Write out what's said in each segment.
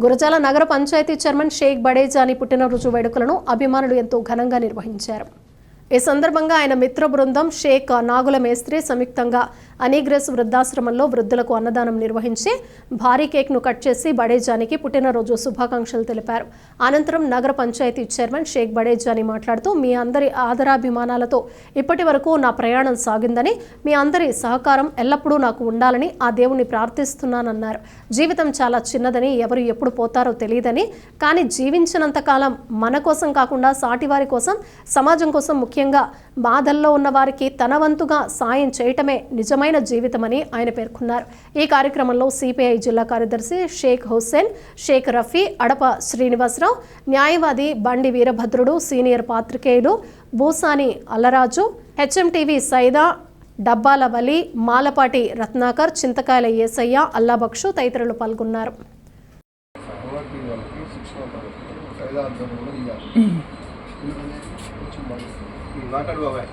గురజాల నగర పంచాయతీ చైర్మన్ షేక్ బడేజాని పుట్టినరోజు వేడుకలను అభిమానులు ఎంతో ఘనంగా నిర్వహించారు. ఈ సందర్భంగా ఆయన మిత్ర బృందం షేక్ నాగుల మేస్త్రి సంయుక్తంగా అనీగ్రెస్ వృద్ధాశ్రమంలో వృద్ధులకు అన్నదానం నిర్వహించి భారీ కేక్ను కట్ చేసి బడేజానికి పుట్టినరోజు శుభాకాంక్షలు తెలిపారు. అనంతరం నగర పంచాయతీ చైర్మన్ షేక్ బడేజాని మాట్లాడుతూ మీ అందరి ఆదరాభిమానాలతో ఇప్పటి వరకు నా ప్రయాణం సాగిందని మీ అందరి సహకారం ఎల్లప్పుడూ నాకు ఉండాలని ఆ దేవుణ్ణి ప్రార్థిస్తున్నానన్నారు. జీవితం చాలా చిన్నదని ఎవరు ఎప్పుడు పోతారో తెలియదని కానీ జీవించినంత కాలం మన కోసం కాకుండా సాటివారి కోసం సమాజం కోసం ముఖ్యంగా బాధల్లో ఉన్న వారికి తన వంతుగా సాయం చేయటమే నిజమైన జీవితమని ఆయన పేర్కొన్నారు. ఈ కార్యక్రమంలో సిపిఐ జిల్లా కార్యదర్శి షేక్ హుస్సేన్ షేక్ రఫీ అడప శ్రీనివాసరావు న్యాయవాది బండి వీరభద్రుడు సీనియర్ పాత్రికేయులు భూసాని అల్లరాజు హెచ్ఎంటీవీ సైదా డబ్బాల వలి మాలపాటి రత్నాకర్ చింతకాయల ఏసయ్య అల్లాబక్షు తదితరులు పాల్గొన్నారు. మాట్లాడు బాబాయ్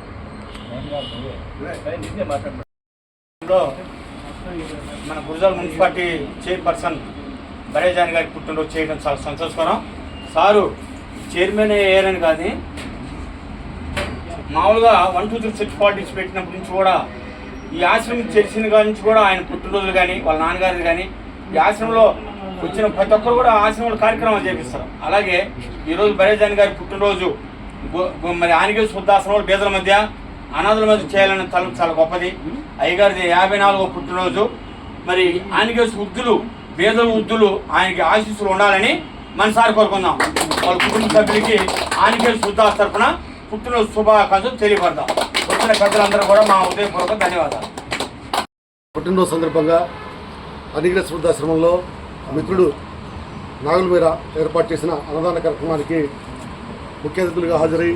మన గురజాల మున్సిపాలిటీ చైర్పర్సన్ బరేజాని గారి పుట్టినరోజు చేయడం చాలా సంతోషకరం. సారు చైర్మన్ అయ్యారని కానీ మామూలుగా one two three six parties పెట్టినప్పటి నుంచి కూడా ఈ ఆశ్రమం తెలిసిన కాడి నుంచి కూడా ఆయన పుట్టినరోజులు కానీ వాళ్ళ నాన్నగారు కానీ ఈ ఆశ్రమంలో వచ్చిన ప్రతి ఒక్కరు కూడా ఆశ్రమంలో కార్యక్రమాలు చేపిస్తారు. అలాగే ఈరోజు బరేజాని గారి పుట్టినరోజు మరి ఆనిగే శుద్ధాశ్రమంలో బీదల మధ్య అనాథుల మధ్య చేయాలనే తలం చాలా గొప్పది. అయ్యగారిది యాభై నాలుగో పుట్టినరోజు. మరి ఆనిగే వృద్ధులు బీదల వృద్ధులు ఆయనకి ఆశీస్సులు ఉండాలని మనసారి కోరుకుందాం. వాళ్ళ కుటుంబ సభ్యులకి ఆనిగే శుద్ధాస్ తరఫున పుట్టినరోజు శుభాకాంక్షలు తెలియపడదాం. వచ్చిన పెద్దలందరూ కూడా మా ఉదయపూర్వక ధన్యవాదాలు. పుట్టినరోజు సందర్భంగా అనిగ్రస్ శుద్ధాశ్రమంలో మిత్రుడు నాగుల మీద ఏర్పాటు చేసిన అన్నదాన కార్యక్రమానికి ముఖ్య అతిథులుగా హాజరై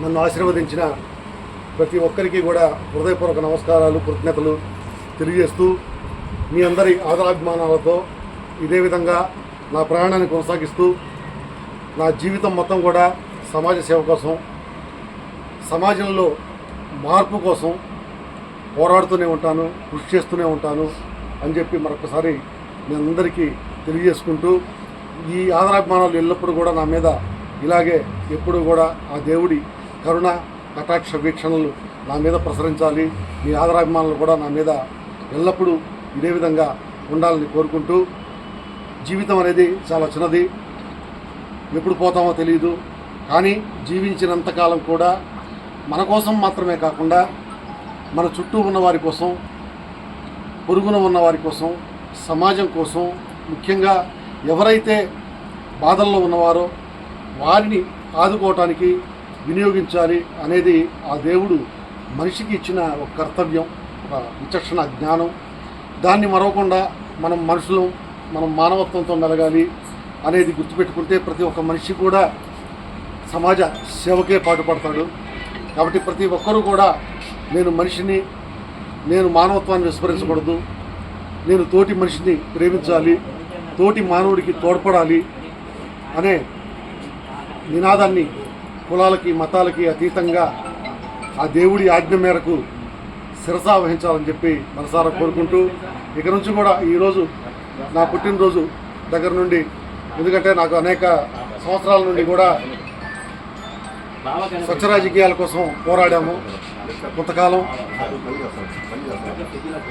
నన్ను ఆశీర్వదించిన ప్రతి ఒక్కరికి కూడా హృదయపూర్వక నమస్కారాలు కృతజ్ఞతలు తెలియజేస్తూ మీ అందరి ఆదరాభిమానాలతో ఇదే విధంగా నా ప్రయాణాన్ని కొనసాగిస్తూ నా జీవితం మొత్తం కూడా సమాజ సేవ కోసం సమాజంలో మార్పు కోసం పోరాడుతూనే ఉంటాను కృషి చేస్తూనే ఉంటాను అని చెప్పి మరొకసారి మీ అందరికీ తెలియజేసుకుంటూ ఈ ఆదరాభిమానాలు ఎల్లప్పుడూ కూడా నా మీద ఇలాగే ఎప్పుడూ కూడా ఆ దేవుడి కరుణ కటాక్ష వీక్షణలు నా మీద ప్రసరించాలి. మీ ఆదరాభిమానులు కూడా నా మీద ఎల్లప్పుడూ ఇదే విధంగా ఉండాలని కోరుకుంటూ జీవితం అనేది చాలా చిన్నది. ఎప్పుడు పోతామో తెలియదు కానీ జీవించినంతకాలం కూడా మన కోసం మాత్రమే కాకుండా మన చుట్టూ ఉన్న వారి కోసం పొరుగున ఉన్న వారి కోసం సమాజం కోసం ముఖ్యంగా ఎవరైతే బాధల్లో ఉన్నవారో వారిని ఆదుకోవటానికి వినియోగించాలి అనేది ఆ దేవుడు మనిషికి ఇచ్చిన ఒక కర్తవ్యం ఒక విచక్షణ జ్ఞానం. దాన్ని మరవకుండా మనం మనుషులు మనం మానవత్వంతో మెలగాలి అనేది గుర్తుపెట్టుకుంటే ప్రతి ఒక్క మనిషి కూడా సమాజ సేవకే పాటుపడతాడు. కాబట్టి ప్రతి ఒక్కరూ కూడా నేను మనిషిని నేను మానవత్వాన్ని విస్మరించకూడదు. నేను తోటి మనిషిని ప్రేమించాలి తోటి మానవుడికి తోడ్పడాలి అనే నినాదాన్ని కులాలకి మతాలకి అతీతంగా ఆ దేవుడి ఆజ్ఞ మేరకు శిరసా వహించాలని చెప్పి మనసారా కోరుకుంటూ ఇక నుంచి కూడా ఈరోజు నా పుట్టినరోజు దగ్గర నుండి ఎందుకంటే నాకు అనేక సంవత్సరాల నుండి కూడా స్వచ్ఛ రాజకీయాల కోసం పోరాడాము. కొంతకాలం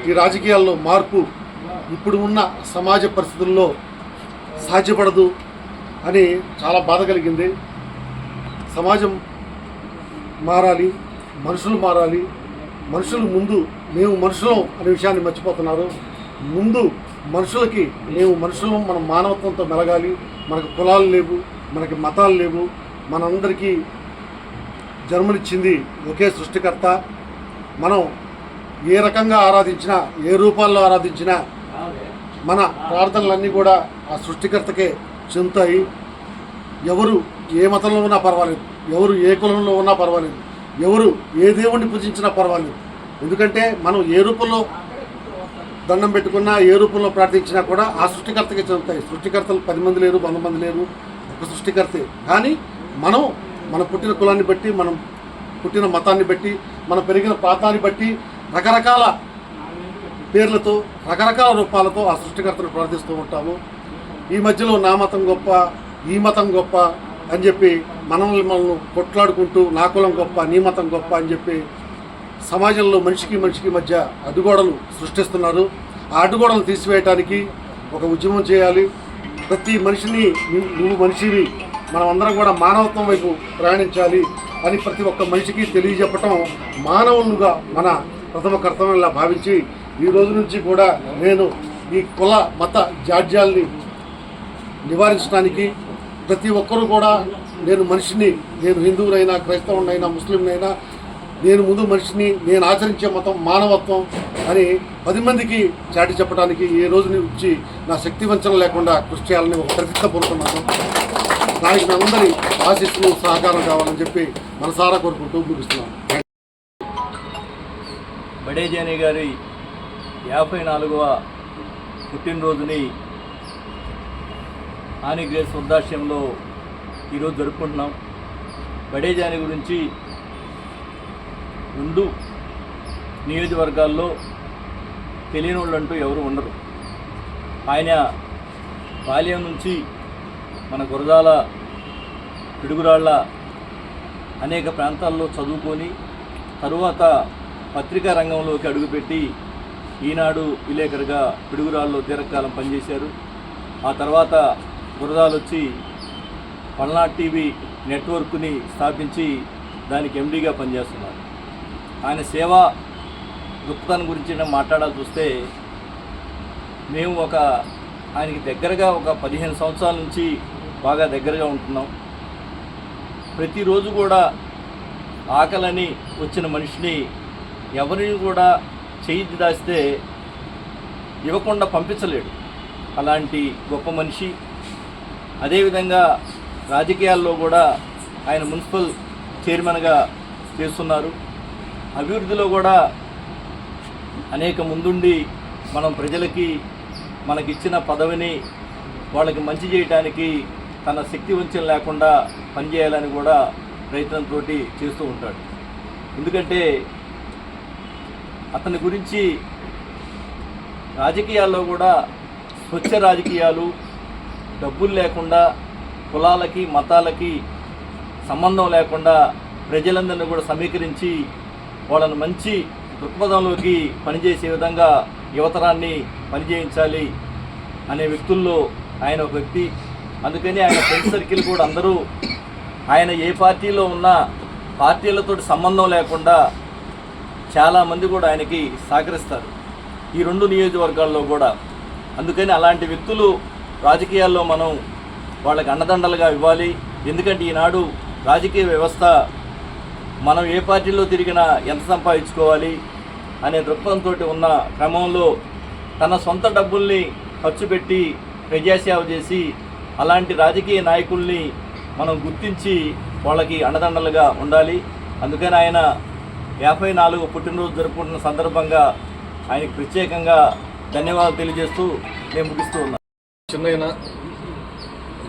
ఈ రాజకీయాల్లో మార్పు ఇప్పుడు ఉన్న సమాజ పరిస్థితుల్లో సాధ్యపడదు. అని చాలా బాధ కలిగింది. సమాజం మారాలి మనుషులు మారాలి. మనుషులు ముందు మేము మనుషులం అనే విషయాన్ని మర్చిపోతున్నారు. ముందు మనుషులకి మేము మనుషులం మన మానవత్వంతో మెలగాలి. మనకు కులాలు లేవు మనకి మతాలు లేవు. మనందరికీ జన్మనిచ్చింది ఒకే సృష్టికర్త. మనం ఏ రకంగా ఆరాధించినా ఏ రూపాల్లో ఆరాధించినా మన ప్రార్థనలన్నీ కూడా ఆ సృష్టికర్తకే చెందుతాయి. ఎవరు ఏ మతంలో ఉన్నా పర్వాలేదు. ఎవరు ఏ కులంలో ఉన్నా పర్వాలేదు. ఎవరు ఏ దేవుణ్ణి పూజించినా పర్వాలేదు. ఎందుకంటే మనం ఏ రూపంలో దండం పెట్టుకున్నా ఏ రూపంలో ప్రార్థించినా కూడా ఆ సృష్టికర్తకే చెందుతాయి. సృష్టికర్తలు పది మంది లేరు వంద మంది లేరు. ఒక సృష్టికర్తే. కానీ మనం మన పుట్టిన కులాన్ని బట్టి మనం పుట్టిన మతాన్ని బట్టి మనం పెరిగిన ప్రాంతాన్ని బట్టి రకరకాల పేర్లతో రకరకాల రూపాలతో ఆ సృష్టికర్తను ప్రార్థిస్తూ ఉంటాము. ఈ మధ్యలో నా మతం గొప్ప ఈ మతం గొప్ప అని చెప్పి మనల్ని మనల్ని కొట్లాడుకుంటూ నా కులం గొప్ప నీ మతం గొప్ప అని చెప్పి సమాజంలో మనిషికి మనిషికి మధ్య అడ్డుగోడలు సృష్టిస్తున్నారు. ఆ అడ్డుగోడలు తీసివేయటానికి ఒక ఉద్యమం చేయాలి. ప్రతి మనిషిని నువ్వు మనిషిని మనమందరం మనం అందరం కూడా మానవత్వం వైపు ప్రయాణించాలి అని ప్రతి ఒక్క మనిషికి తెలియజెప్పటం మానవునిగా మన ప్రథమ కర్తవ్యంలా భావించి ఈ రోజు నుంచి కూడా నేను ఈ కుల మత జాడ్యాల్ని నివారించడానికి ప్రతి ఒక్కరూ కూడా నేను మనిషిని నేను హిందువునైనా క్రైస్తవునైనా ముస్లింనైనా నేను ముందు మనిషిని నేను ఆచరించే మతం మానవత్వం అని పది మందికి చాటి చెప్పడానికి ఏ రోజు నుంచి నా శక్తి వంచన లేకుండా కృషి చేయాలని ఒక ప్రతిష్ట పొందుతున్నాను దానికి మీ అందరి ఆశీస్సులు సహకారం కావాలని చెప్పి మనసారా కోరుకుంటూ ముగిస్తున్నాను. బడేజాని గారి యాభై నాలుగవ పుట్టినరోజుని ఆనిగ్రేస్ వృద్ధాశ్రయంలో ఈరోజు జరుపుకుంటున్నాం. బడేజాని గురించి రెండు నియోజకవర్గాల్లో తెలియని వాళ్ళు అంటూ ఎవరు ఉండరు. ఆయన బాల్యం నుంచి మన గురజాల పిడుగురాళ్ళ అనేక ప్రాంతాల్లో చదువుకొని తరువాత పత్రికా రంగంలోకి అడుగుపెట్టి ఈనాడు విలేకరుగా పిడుగురాల్లో దీర్ఘకాలం పనిచేశారు. ఆ తర్వాత బురదాలు వచ్చి పల్నాడు టీవీ నెట్వర్క్ని స్థాపించి దానికి ఎండీగా పనిచేస్తున్నారు. ఆయన సేవా దృక్పథాన్ని గురించి మాట్లాడాల్సి వస్తే మేము ఒక ఆయనకి దగ్గరగా ఒక పదిహేను సంవత్సరాల నుంచి బాగా దగ్గరగా ఉంటున్నాం. ప్రతిరోజు కూడా ఆకలని వచ్చిన మనిషిని ఎవరిని కూడా చేయి దాస్తే ఇవ్వకుండా పంపించలేడు. అలాంటి గొప్ప మనిషి అదేవిధంగా రాజకీయాల్లో కూడా ఆయన మున్సిపల్ చైర్మన్గా చేస్తున్నారు. అభివృద్ధిలో కూడా అనేక ముందుండి మనం ప్రజలకి మనకిచ్చిన పదవిని వాళ్ళకి మంచి చేయటానికి తన శక్తి వంచం లేకుండా పనిచేయాలని కూడా ప్రయత్నంతో చేస్తూ ఉంటాడు. ఎందుకంటే అతని గురించి రాజకీయాల్లో కూడా స్వచ్ఛ రాజకీయాలు డబ్బులు లేకుండా కులాలకి మతాలకి సంబంధం లేకుండా ప్రజలందరినీ కూడా సమీకరించి వాళ్ళని మంచి దృక్పథంలోకి పనిచేసే విధంగా యువతరాన్ని పనిచేయించాలి అనే వ్యక్తుల్లో ఆయన ఒక వ్యక్తి. అందుకని ఆయన ఫ్రెండ్ సర్కిల్ కూడా అందరూ ఆయన ఏ పార్టీలో ఉన్నా పార్టీలతో సంబంధం లేకుండా చాలామంది కూడా ఆయనకి సహకరిస్తారు ఈ రెండు నియోజకవర్గాల్లో కూడా. అందుకని అలాంటి వ్యక్తులు రాజకీయాల్లో మనం వాళ్ళకి అండదండలుగా ఇవ్వాలి. ఎందుకంటే ఈనాడు రాజకీయ వ్యవస్థ మనం ఏ పార్టీలో తిరిగినా ఎంత సంపాదించుకోవాలి అనే దృక్పథంతో ఉన్న క్రమంలో తన సొంత డబ్బుల్ని ఖర్చు పెట్టి ప్రజాసేవ చేసి అలాంటి రాజకీయ నాయకుల్ని మనం గుర్తించి వాళ్ళకి అండదండలుగా ఉండాలి. అందుకని ఆయన యాభై నాలుగు పుట్టినరోజు జరుపుకుంటున్న సందర్భంగా ఆయనకు ప్రత్యేకంగా ధన్యవాదాలు తెలియజేస్తూ నేను ముగిస్తూ ఉన్నాను చిన్నయ్య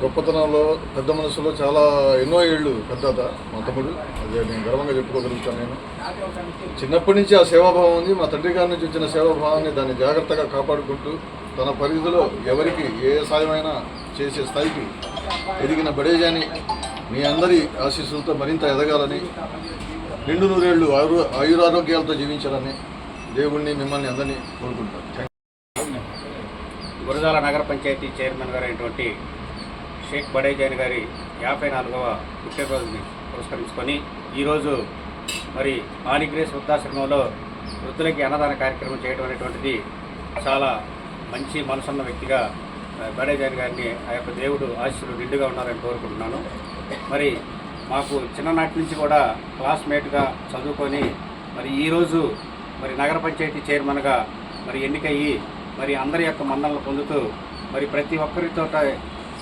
గొప్పతనంలో పెద్ద మనసులో చాలా ఎన్నో ఏళ్ళు పెద్దత మా తమ్ముడు. అదే నేను గర్వంగా చెప్పుకోగలుగుతాను నేను. చిన్నప్పటి నుంచి ఆ సేవాభావం ఉంది. మా తండ్రి గారి నుంచి వచ్చిన సేవాభావాన్ని దాన్ని జాగ్రత్తగా కాపాడుకుంటూ తన పరిధిలో ఎవరికి ఏ సాయమైనా చేసే స్థాయికి ఎదిగిన బడేజాని మీ అందరి ఆశీస్సులతో మరింత ఎదగాలని నిండు నూరేళ్ళు ఆయుర ఆయురారోగ్యాలతో జీవించాలని దేవుణ్ణి మిమ్మల్ని అందరినీ కోరుకుంటాను థ్యాంక్ గురజాల నగర పంచాయతీ చైర్మన్ గారైనటువంటి షేక్ బడేజాన్ గారి యాభై నాలుగవ పుట్టినరోజుని పురస్కరించుకొని ఈరోజు మరి ఆనిగ్రేస్ వృద్ధాశ్రమంలో వృద్ధులకి అన్నదాన కార్యక్రమం చేయడం అనేటువంటిది చాలా మంచి మనసున్న వ్యక్తిగా ఆ, గారిని ఆ యొక్క దేవుడు ఆశీస్సులు నిండుగా ఉన్నారని కోరుకుంటున్నాను. మరి మాకు చిన్ననాటి నుంచి కూడా క్లాస్మేట్గా చదువుకొని మరి ఈరోజు మరి నగర పంచాయతీ చైర్మన్గా మరి ఎన్నికయ్యి మరి అందరి యొక్క మన్నలను పొందుతూ మరి ప్రతి ఒక్కరితో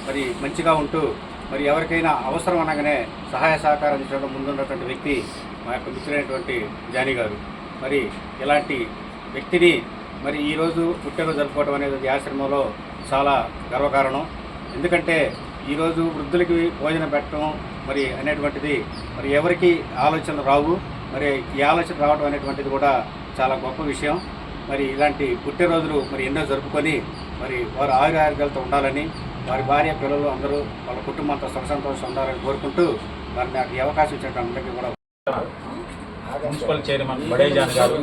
మరి మంచిగా ఉంటూ మరి ఎవరికైనా అవసరం అనగానే సహాయ సహకారం చేయడం ముందున్నటువంటి వ్యక్తి మా యొక్క మిత్రుడైనటువంటి జానీ గారు. మరి ఇలాంటి వ్యక్తిని మరి ఈరోజు పుట్టినరోజు జరుపుకోవడం అనేది ఈ ఆశ్రమంలో చాలా గర్వకారణం. ఎందుకంటే ఈరోజు వృద్ధులకి భోజనం పెట్టడం మరి అనేటువంటిది మరి ఎవరికి ఆలోచనలు రావు. మరి ఈ ఆలోచన రావడం అనేటువంటిది కూడా చాలా గొప్ప విషయం. మరి ఇలాంటి పుట్టినరోజులు మరి ఎన్నో జరుపుకొని మరి వారు ఆయురారోగ్యాలతో ఉండాలని వారి భార్య పిల్లలు అందరూ వాళ్ళ కుటుంబంతో సుఖ సంతోషం ఉండాలని కోరుకుంటూ మరి నాకు ఈ అవకాశం ఇచ్చిన అందరికీ కూడా మున్సిపల్ చైర్మన్ బడేజాన్ గారు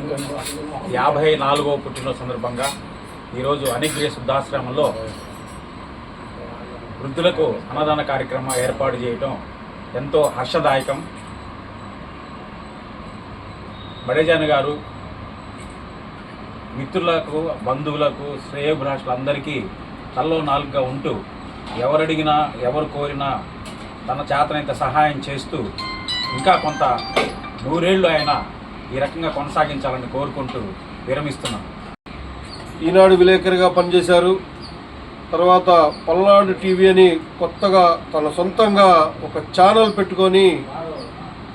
యాభై నాలుగవ పుట్టినరోజు సందర్భంగా ఈరోజు అనిగ్రేస్ శుద్ధాశ్రమంలో వృద్ధులకు అన్నదాన కార్యక్రమం ఏర్పాటు చేయటం ఎంతో హర్షదాయకం. బడేజాన్ గారు మిత్రులకు బంధువులకు శ్రేయోభిలాషులందరికీ తల్లో నాలుగుగా ఉంటూ ఎవరడిగినా ఎవరు కోరినా తన చేతనైతే సహాయం చేస్తూ ఇంకా కొంత నూరేళ్ళు ఆయన ఈ రకంగా కొనసాగించాలని కోరుకుంటూ విరమిస్తున్నాం. ఈనాడు విలేకరిగా పనిచేశారు. తర్వాత పల్నాడు టీవీ అని కొత్తగా తన సొంతంగా ఒక ఛానల్ పెట్టుకొని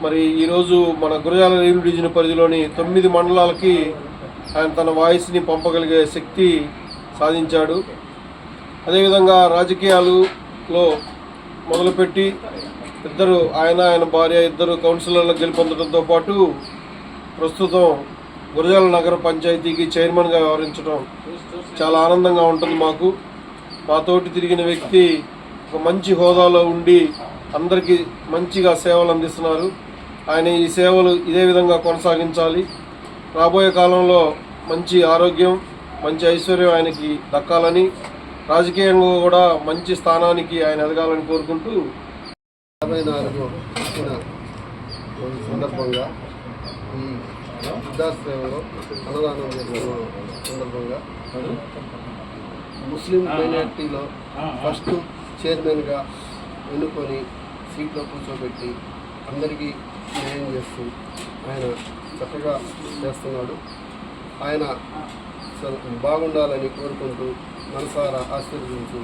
మరి ఈరోజు మన గురజాల రేవు డివిజన్ పరిధిలోని తొమ్మిది మండలాలకి ఆయన తన వాయిస్ని పంపగలిగే శక్తి సాధించాడు. అదేవిధంగా రాజకీయాలులో మొదలుపెట్టి ఇద్దరు ఆయన ఆయన భార్య ఇద్దరు కౌన్సిలర్లు గెలుపొందడంతో పాటు ప్రస్తుతం గురజాల నగర పంచాయతీకి చైర్మన్గా వ్యవహరించడం చాలా ఆనందంగా ఉంటుంది మాకు. మాతోటి తిరిగిన వ్యక్తి ఒక మంచి హోదాలో ఉండి అందరికీ మంచిగా సేవలు అందిస్తున్నారు. ఆయన ఈ సేవలు ఇదే విధంగా కొనసాగించాలి. రాబోయే కాలంలో మంచి ఆరోగ్యం మంచి ఐశ్వర్యం ఆయనకి దక్కాలని రాజకీయంగా కూడా మంచి స్థానానికి ఆయన ఎదగాలని కోరుకుంటూ యాభై నాలుగు సందర్భంగా ఈ వృద్ధాశ్రమంలో అన్నదానం చేస్తున్న సందర్భంగా ముస్లిం మైనార్టీలో ఫస్ట్ చైర్మన్గా ఎన్నుకొని సీట్లో కూర్చోబెట్టి అందరికీ న్యాయం చేస్తూ ఆయన చక్కగా చేస్తున్నాడు ఆయన బాగుండాలని కోరుకుంటూ మనసారా ఆశీర్వదించు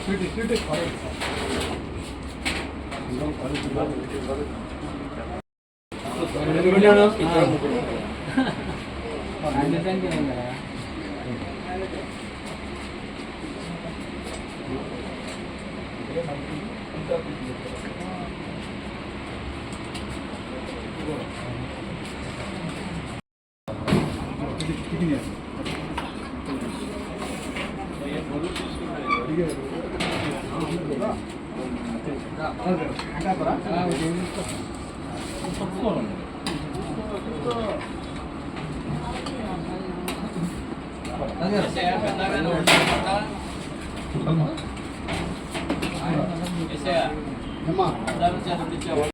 Thank you. 완전 땡기는 거야. 이게 엄마.